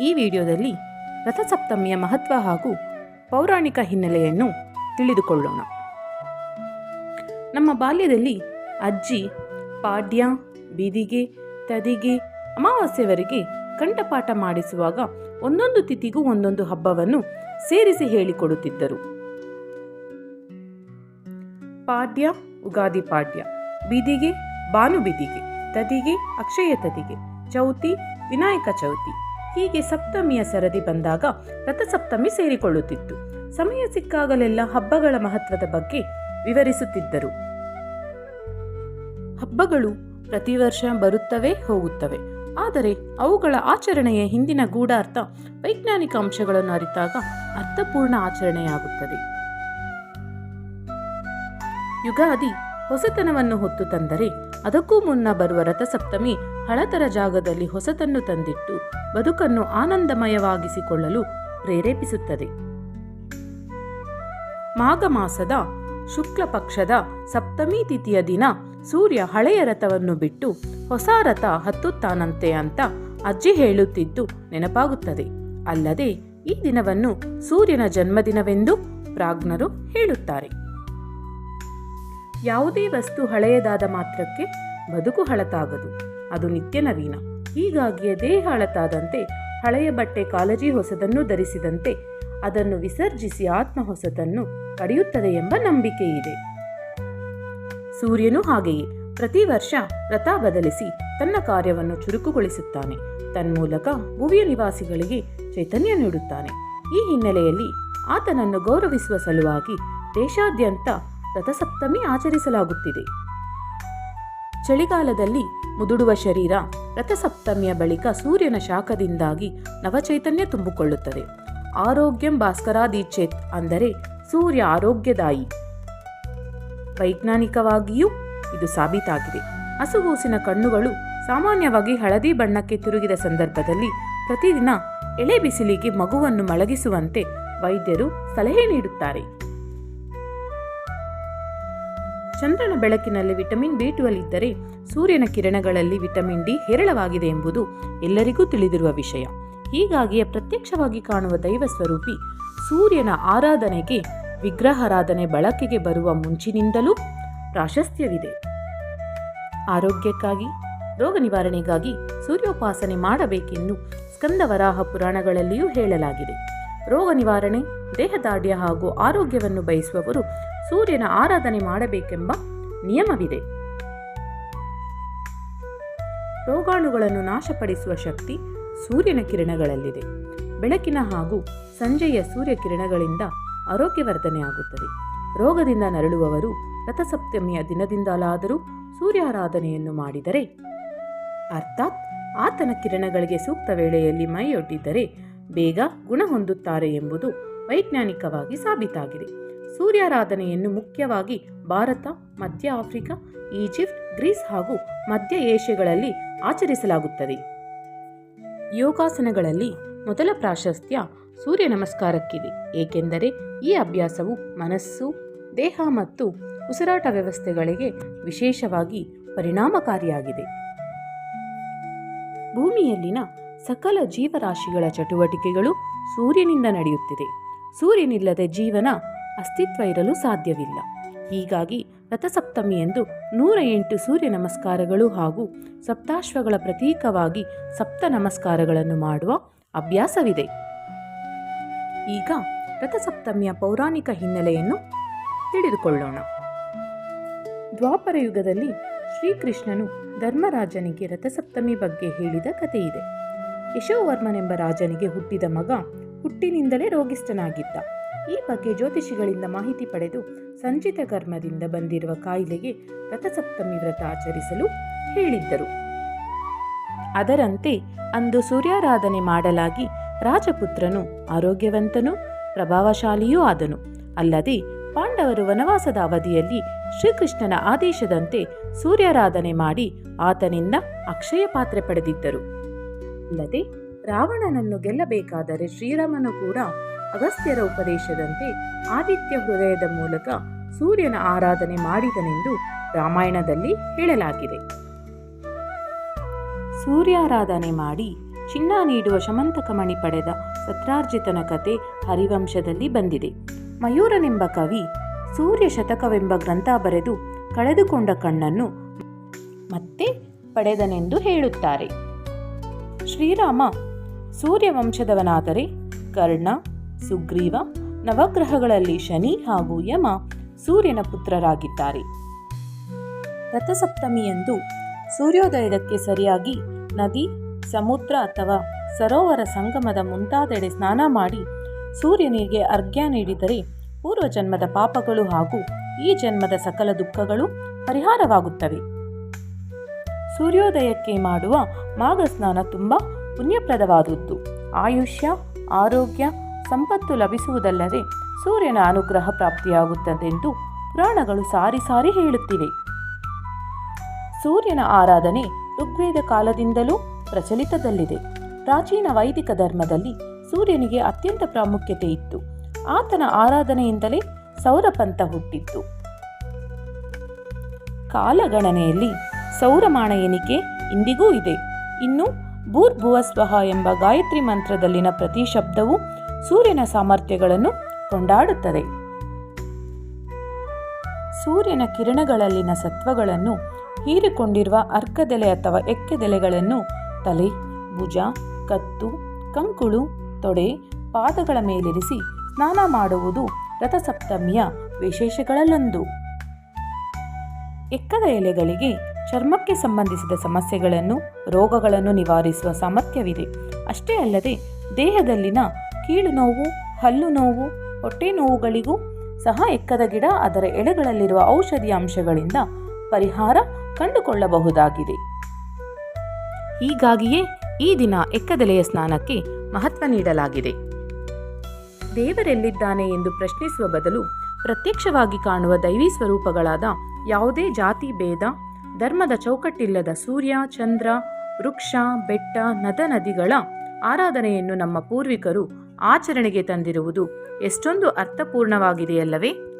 ಈ ವಿಡಿಯೋದಲ್ಲಿ ರಥಸಪ್ತಮಿಯ ಮಹತ್ವ ಹಾಗೂ ಪೌರಾಣಿಕ ಹಿನ್ನೆಲೆಯನ್ನು ತಿಳಿದುಕೊಳ್ಳೋಣ. ನಮ್ಮ ಬಾಲ್ಯದಲ್ಲಿ ಅಜ್ಜಿ, ಪಾಡ್ಯ, ಬೀದಿಗೆ, ತದಿಗೆ, ಅಮಾವಾಸ್ಯವರೆಗೆ ಕಂಠಪಾಠ ಮಾಡಿಸುವಾಗ ಒಂದೊಂದು ತಿಥಿಗೂ ಒಂದೊಂದು ಹಬ್ಬವನ್ನು ಸೇರಿಸಿ ಹೇಳಿಕೊಡುತ್ತಿದ್ದರು. ಪಾಡ್ಯ, ಉಗಾದಿ ಪಾಡ್ಯ, ಬೀದಿಗೆ ಬಾನು ಬೀದಿಗೆ ತದಿಗೆ, ಅಕ್ಷಯ ತದಿಗೆ, ಚೌತಿ, ವಿನಾಯಕ ಚೌತಿ ಹೀಗೆ ಸಪ್ತಮಿಯ ಸರದಿ ಬಂದಾಗ ರಥಸಪ್ತಮಿ ಸೇರಿಕೊಳ್ಳುತ್ತಿತ್ತು. ಸಮಯ ಸಿಕ್ಕಾಗಲೆಲ್ಲ ಹಬ್ಬಗಳ ಮಹತ್ವದ ಬಗ್ಗೆ ವಿವರಿಸುತ್ತಿದ್ದರು. ಹಬ್ಬಗಳು ಪ್ರತಿ ವರ್ಷ ಬರುತ್ತವೆ, ಹೋಗುತ್ತವೆ. ಆದರೆ ಅವುಗಳ ಆಚರಣೆಯ ಹಿಂದಿನ ಗೂಢಾರ್ಥ ವೈಜ್ಞಾನಿಕ ಅಂಶಗಳನ್ನು ಅರಿತಾಗ ಅರ್ಥಪೂರ್ಣ ಆಚರಣೆಯಾಗುತ್ತದೆ. ಯುಗಾದಿ ಹೊಸತನವನ್ನು ಹೊತ್ತು ತಂದರೆ ಅದಕ್ಕೂ ಮುನ್ನ ಬರುವ ರಥಸಪ್ತಮಿ ಹಳತರ ಜಾಗದಲ್ಲಿ ಹೊಸತನ್ನು ತಂದಿಟ್ಟು ಬದುಕನ್ನು ಆನಂದಮಯವಾಗಿಸಿಕೊಳ್ಳಲು ಪ್ರೇರೇಪಿಸುತ್ತದೆ. ಮಾಘ ಮಾಸದ ಶುಕ್ಲ ಪಕ್ಷದ ಸಪ್ತಮಿ ತಿಥಿಯ ದಿನ ಸೂರ್ಯ ಹಳೆಯ ರಥವನ್ನು ಬಿಟ್ಟು ಹೊಸ ರಥ ಹತ್ತುತ್ತಾನಂತೆ ಅಂತ ಅಜ್ಜಿ ಹೇಳುತ್ತಿದ್ದು ನೆನಪಾಗುತ್ತದೆ. ಅಲ್ಲದೆ ಈ ದಿನವನ್ನು ಸೂರ್ಯನ ಜನ್ಮದಿನವೆಂದು ಪ್ರಾಜ್ಞರು ಹೇಳುತ್ತಾರೆ. ಯಾವುದೇ ವಸ್ತು ಹಳೆಯದಾದ ಮಾತ್ರಕ್ಕೆ ಬದುಕು ಹಳತಾಗದು. ಅದು ನಿತ್ಯ ನವೀನ. ಹೀಗಾಗಿಯೇ ದೇಹ ಹಳತಾದಂತೆ, ಹಳೆಯ ಬಟ್ಟೆ ಕಾಳಜಿ ಹೊಸದನ್ನು ಧರಿಸಿದಂತೆ, ಅದನ್ನು ವಿಸರ್ಜಿಸಿ ಆತ್ಮ ಹೊಸದನ್ನು ಪಡೆಯುತ್ತದೆ ಎಂಬ ನಂಬಿಕೆ ಇದೆ. ಸೂರ್ಯನು ಹಾಗೆಯೇ. ಪ್ರತಿ ವರ್ಷ ರಥ ಬದಲಿಸಿ ತನ್ನ ಕಾರ್ಯವನ್ನು ಚುರುಕುಗೊಳಿಸುತ್ತಾನೆ. ತನ್ಮೂಲಕ ಭುವಿಯ ನಿವಾಸಿಗಳಿಗೆ ಚೈತನ್ಯ ನೀಡುತ್ತಾನೆ. ಈ ಹಿನ್ನೆಲೆಯಲ್ಲಿ ಆತನನ್ನು ಗೌರವಿಸುವ ಸಲುವಾಗಿ ದೇಶಾದ್ಯಂತ ರಥಸಪ್ತಮಿ ಆಚರಿಸಲಾಗುತ್ತಿದೆ. ಚಳಿಗಾಲದಲ್ಲಿ ಮುದುಡುವ ಶರೀರ ರಥಸಪ್ತಮಿಯ ಬಳಿಕ ಸೂರ್ಯನ ಶಾಖದಿಂದಾಗಿ ನವಚೈತನ್ಯ ತುಂಬಿಕೊಳ್ಳುತ್ತದೆ. ಆರೋಗ್ಯಂ ಭಾಸ್ಕರಾದೀಚೇತ್ ಅಂದರೆ ಸೂರ್ಯ ಆರೋಗ್ಯದಾಯಿ. ವೈಜ್ಞಾನಿಕವಾಗಿಯೂ ಇದು ಸಾಬೀತಾಗಿದೆ. ಹಸುಗೂಸಿನ ಕಣ್ಣುಗಳು ಸಾಮಾನ್ಯವಾಗಿ ಹಳದಿ ಬಣ್ಣಕ್ಕೆ ತಿರುಗಿದ ಸಂದರ್ಭದಲ್ಲಿ ಪ್ರತಿದಿನ ಎಳೆ ಬಿಸಿಲಿಗೆ ಮಗುವನ್ನು ಮಲಗಿಸುವಂತೆ ವೈದ್ಯರು ಸಲಹೆ ನೀಡುತ್ತಾರೆ. ಚಂದ್ರನ ಬೆಳಕಿನಲ್ಲಿ ವಿಟಮಿನ್ ಬಿ ಟ್ವೆಲ್ ಇದ್ದರೆ ಸೂರ್ಯನ ಕಿರಣಗಳಲ್ಲಿ ವಿಟಮಿನ್ ಡಿ ಹೇರಳವಾಗಿದೆ ಎಂಬುದು ಎಲ್ಲರಿಗೂ ತಿಳಿದಿರುವ ವಿಷಯ. ಹೀಗಾಗಿಯೇ ಪ್ರತ್ಯಕ್ಷವಾಗಿ ಕಾಣುವ ದೈವ ಸ್ವರೂಪಿ ಸೂರ್ಯನ ಆರಾಧನೆಗೆ ವಿಗ್ರಹಾರಾಧನೆ ಬಳಕೆಗೆ ಬರುವ ಮುಂಚಿನಿಂದಲೂ ಪ್ರಾಶಸ್ತ್ಯವಿದೆ. ಆರೋಗ್ಯಕ್ಕಾಗಿ, ರೋಗ ನಿವಾರಣೆಗಾಗಿ ಸೂರ್ಯೋಪಾಸನೆ ಮಾಡಬೇಕೆಂದು ಸ್ಕಂದವರಾಹ ಪುರಾಣಗಳಲ್ಲಿಯೂ ಹೇಳಲಾಗಿದೆ. ರೋಗ ನಿವಾರಣೆ ದೇಹದಾಢ್ಯ ಹಾಗೂ ಆರೋಗ್ಯವನ್ನು ಬಯಸುವವರು ಸೂರ್ಯನ ಆರಾಧನೆ ಮಾಡಬೇಕೆಂಬ ನಿಯಮವಿದೆ. ರೋಗಾಣುಗಳನ್ನು ನಾಶಪಡಿಸುವ ಶಕ್ತಿ ಸೂರ್ಯನ ಕಿರಣಗಳಲ್ಲಿದೆ. ಬೆಳಕಿನ ಹಾಗೂ ಸಂಜೆಯ ಸೂರ್ಯ ಕಿರಣಗಳಿಂದ ಆರೋಗ್ಯವರ್ಧನೆಯಾಗುತ್ತದೆ ರೋಗದಿಂದ ನರಳುವವರು ರಥಸಪ್ತಮಿಯ ದಿನದಿಂದಲಾದರೂ ಸೂರ್ಯಾರಾಧನೆಯನ್ನು ಮಾಡಿದರೆ, ಅರ್ಥಾತ್ ಆತನ ಕಿರಣಗಳಿಗೆ ಸೂಕ್ತ ವೇಳೆಯಲ್ಲಿ ಮೈಯೊಡ್ಡಿದ್ದರೆ ಬೇಗ ಗುಣ ಹೊಂದುತ್ತಾರೆ ಎಂಬುದು ವೈಜ್ಞಾನಿಕವಾಗಿ ಸಾಬೀತಾಗಿದೆ. ಸೂರ್ಯಾರಾಧನೆಯನ್ನು ಮುಖ್ಯವಾಗಿ ಭಾರತ, ಮಧ್ಯ ಆಫ್ರಿಕಾ, ಈಜಿಪ್ಟ್, ಗ್ರೀಸ್ ಹಾಗೂ ಮಧ್ಯ ಏಷ್ಯಾಗಳಲ್ಲಿ ಆಚರಿಸಲಾಗುತ್ತದೆ. ಯೋಗಾಸನಗಳಲ್ಲಿ ಮೊದಲ ಪ್ರಾಶಸ್ತ್ಯ ಸೂರ್ಯ ನಮಸ್ಕಾರಕ್ಕಿದೆ. ಏಕೆಂದರೆ ಈ ಅಭ್ಯಾಸವು ಮನಸ್ಸು, ದೇಹ ಮತ್ತು ಉಸಿರಾಟ ವ್ಯವಸ್ಥೆಗಳಿಗೆ ವಿಶೇಷವಾಗಿ ಪರಿಣಾಮಕಾರಿಯಾಗಿದೆ. ಭೂಮಿಯಲ್ಲಿನ ಸಕಲ ಜೀವರಾಶಿಗಳ ಚಟುವಟಿಕೆಗಳು ಸೂರ್ಯನಿಂದ ನಡೆಯುತ್ತಿದೆ. ಸೂರ್ಯನಿಲ್ಲದೆ ಜೀವನ ಅಸ್ತಿತ್ವ ಇರಲು ಸಾಧ್ಯವಿಲ್ಲ. ಹೀಗಾಗಿ ರಥಸಪ್ತಮಿಯಂದು ನೂರ ಎಂಟು ಸೂರ್ಯ ನಮಸ್ಕಾರಗಳು ಹಾಗೂ ಸಪ್ತಾಶ್ವಗಳ ಪ್ರತೀಕವಾಗಿ ಸಪ್ತ ನಮಸ್ಕಾರಗಳನ್ನು ಮಾಡುವ ಅಭ್ಯಾಸವಿದೆ. ಈಗ ರಥಸಪ್ತಮಿಯ ಪೌರಾಣಿಕ ಹಿನ್ನೆಲೆಯನ್ನು ತಿಳಿದುಕೊಳ್ಳೋಣ. ದ್ವಾಪರ ಯುಗದಲ್ಲಿ ಶ್ರೀಕೃಷ್ಣನು ಧರ್ಮರಾಜನಿಗೆ ರಥಸಪ್ತಮಿ ಬಗ್ಗೆ ಹೇಳಿದ ಕಥೆಯಿದೆ. ಯಶೋವರ್ಮನೆಂಬ ರಾಜನಿಗೆ ಹುಟ್ಟಿದ ಮಗ ಹುಟ್ಟಿನಿಂದಲೇ ರೋಗಿಷ್ಠನಾಗಿದ್ದ. ಈ ಬಗ್ಗೆ ಜ್ಯೋತಿಷಿಗಳಿಂದ ಮಾಹಿತಿ ಪಡೆದು ಸಂಚಿತ ಕರ್ಮದಿಂದ ಬಂದಿರುವ ಕಾಯಿಲೆಗೆ ರಥಸಪ್ತಮಿ ವ್ರತ ಆಚರಿಸಲು ಹೇಳಿದ್ದರು. ಅದರಂತೆ ಅಂದು ಸೂರ್ಯಾರಾಧನೆ ಮಾಡಲಾಗಿ ರಾಜಪುತ್ರನು ಆರೋಗ್ಯವಂತನೂ ಪ್ರಭಾವಶಾಲಿಯೂ ಆದನು. ಅಲ್ಲದೆ ಪಾಂಡವರು ವನವಾಸದ ಅವಧಿಯಲ್ಲಿ ಶ್ರೀಕೃಷ್ಣನ ಆದೇಶದಂತೆ ಸೂರ್ಯಾರಾಧನೆ ಮಾಡಿ ಆತನಿಂದ ಅಕ್ಷಯ ಪಾತ್ರೆ ಪಡೆದಿದ್ದರು. ಅಲ್ಲದೆ ರಾವಣನನ್ನು ಗೆಲ್ಲಬೇಕಾದರೆ ಶ್ರೀರಾಮನು ಕೂಡ ಅಗಸ್ತ್ಯರ ಉಪದೇಶದಂತೆ ಆದಿತ್ಯ ಹೃದಯದ ಮೂಲಕ ಸೂರ್ಯನ ಆರಾಧನೆ ಮಾಡಿದನೆಂದು ರಾಮಾಯಣದಲ್ಲಿ ಹೇಳಲಾಗಿದೆ. ಸೂರ್ಯಾರಾಧನೆ ಮಾಡಿ ಚಿನ್ನ ನೀಡುವ ಶಮಂತಕಮಣಿ ಪಡೆದ ಸತ್ರಾರ್ಜಿತನ ಕತೆ ಹರಿವಂಶದಲ್ಲಿ ಬಂದಿದೆ. ಮಯೂರನೆಂಬ ಕವಿ ಸೂರ್ಯ ಶತಕವೆಂಬ ಗ್ರಂಥ ಬರೆದು ಕಳೆದುಕೊಂಡ ಕಣ್ಣನ್ನು ಮತ್ತೆ ಪಡೆದನೆಂದು ಹೇಳುತ್ತಾರೆ. ಶ್ರೀರಾಮ, ಸೂರ್ಯವಂಶದವನಾದರೆ ಕರ್ಣ, ಸುಗ್ರೀವ, ನವಗ್ರಹಗಳಲ್ಲಿ ಶನಿ ಹಾಗೂ ಯಮ ಸೂರ್ಯನ ಪುತ್ರರಾಗಿದ್ದಾರೆ. ರಥಸಪ್ತಮಿಯಂದು ಸೂರ್ಯೋದಯದಕ್ಕೆ ಸರಿಯಾಗಿ ನದಿ, ಸಮುದ್ರ ಅಥವಾ ಸರೋವರ ಸಂಗಮದ ಮುಂತಾದೆಡೆ ಸ್ನಾನ ಮಾಡಿ ಸೂರ್ಯನಿಗೆ ಅರ್ಘ್ಯ ನೀಡಿದರೆ ಪೂರ್ವಜನ್ಮದ ಪಾಪಗಳು ಹಾಗೂ ಈ ಜನ್ಮದ ಸಕಲ ದುಃಖಗಳು ಪರಿಹಾರವಾಗುತ್ತವೆ. ಸೂರ್ಯೋದಯಕ್ಕೆ ಮಾಡುವ ಮಾಘ ಸ್ನಾನ ತುಂಬ ಪುಣ್ಯಪ್ರದವಾದದ್ದು. ಆಯುಷ್ಯ, ಆರೋಗ್ಯ, ಸಂಪತ್ತು ಲಭಿಸುವುದಲ್ಲದೆ ಸೂರ್ಯನ ಅನುಗ್ರಹ ಪ್ರಾಪ್ತಿಯಾಗುತ್ತದೆಂದು ಪುರಾಣಗಳು ಸಾರಿ ಸಾರಿ ಹೇಳುತ್ತಿವೆ. ಸೂರ್ಯನ ಆರಾಧನೆ ಋಗ್ವೇದ ಕಾಲದಿಂದಲೂ ಪ್ರಚಲಿತದಲ್ಲಿದೆ. ಪ್ರಾಚೀನ ವೈದಿಕ ಧರ್ಮದಲ್ಲಿ ಸೂರ್ಯನಿಗೆ ಅತ್ಯಂತ ಪ್ರಾಮುಖ್ಯತೆ ಇತ್ತು. ಆತನ ಆರಾಧನೆಯಿಂದಲೇ ಸೌರಪಂಥ ಹುಟ್ಟಿತ್ತು. ಕಾಲಗಣನೆಯಲ್ಲಿ ಸೌರಮಾಣ ಎಣಿಕೆ ಇಂದಿಗೂ ಇದೆ. ಇನ್ನು ಭೂರ್ಭುವ ಸ್ವಹ ಎಂಬ ಗಾಯತ್ರಿ ಮಂತ್ರದಲ್ಲಿನ ಪ್ರತಿ ಶಬ್ದವು ಸೂರ್ಯನ ಸಾಮರ್ಥ್ಯಗಳನ್ನು ಕೊಂಡಾಡುತ್ತದೆ. ಸೂರ್ಯನ ಕಿರಣಗಳಲ್ಲಿನ ಸತ್ವಗಳನ್ನು ಹೀರಿಕೊಂಡಿರುವ ಅರ್ಕದೆಲೆ ಅಥವಾ ಎಕ್ಕೆದೆಲೆಗಳನ್ನು ತಲೆ, ಭುಜ, ಕತ್ತು, ಕಂಕುಳು, ತೊಡೆ, ಪಾದಗಳ ಮೇಲಿರಿಸಿ ಸ್ನಾನ ಮಾಡುವುದು ರಥಸಪ್ತಮಿಯ ವಿಶೇಷಗಳಲ್ಲೊಂದು. ಎಕ್ಕದ ಎಲೆಗಳಿಗೆ ಚರ್ಮಕ್ಕೆ ಸಂಬಂಧಿಸಿದ ಸಮಸ್ಯೆಗಳನ್ನು, ರೋಗಗಳನ್ನು ನಿವಾರಿಸುವ ಸಾಮರ್ಥ್ಯವಿದೆ. ಅಷ್ಟೇ ಅಲ್ಲದೆ, ದೇಹದಲ್ಲಿನ ಕೀಳು ನೋವು ಹಲ್ಲು ನೋವು ಹೊಟ್ಟೆ ನೋವುಗಳಿಗೂ ಸಹ ಎಕ್ಕದ ಗಿಡ ಅದರ ಎಳೆಗಳಲ್ಲಿರುವ ಔಷಧಿ ಅಂಶಗಳಿಂದ ಪರಿಹಾರ ಕಂಡುಕೊಳ್ಳಬಹುದಾಗಿದೆ. ಹೀಗಾಗಿಯೇ ಈ ದಿನ ಎಕ್ಕದೆಲೆಯ ಸ್ನಾನಕ್ಕೆ ಮಹತ್ವ ನೀಡಲಾಗಿದೆ. ದೇವರೆಲ್ಲಿದ್ದಾನೆ ಎಂದು ಪ್ರಶ್ನಿಸುವ ಬದಲು ಪ್ರತ್ಯಕ್ಷವಾಗಿ ಕಾಣುವ ದೈವಿ ಸ್ವರೂಪಗಳಾದ ಯಾವುದೇ ಜಾತಿ, ಭೇದ ಧರ್ಮದ ಚೌಕಟ್ಟಿಲ್ಲದ ಸೂರ್ಯ, ಚಂದ್ರ, ವೃಕ್ಷ, ಬೆಟ್ಟ, ನದ ನದಿಗಳ ಆರಾಧನೆಯನ್ನು ನಮ್ಮ ಪೂರ್ವಿಕರು ಆಚರಣೆಗೆ ತಂದಿರುವುದು ಎಷ್ಟೊಂದು ಅರ್ಥಪೂರ್ಣವಾಗಿದೆಯಲ್ಲವೇ?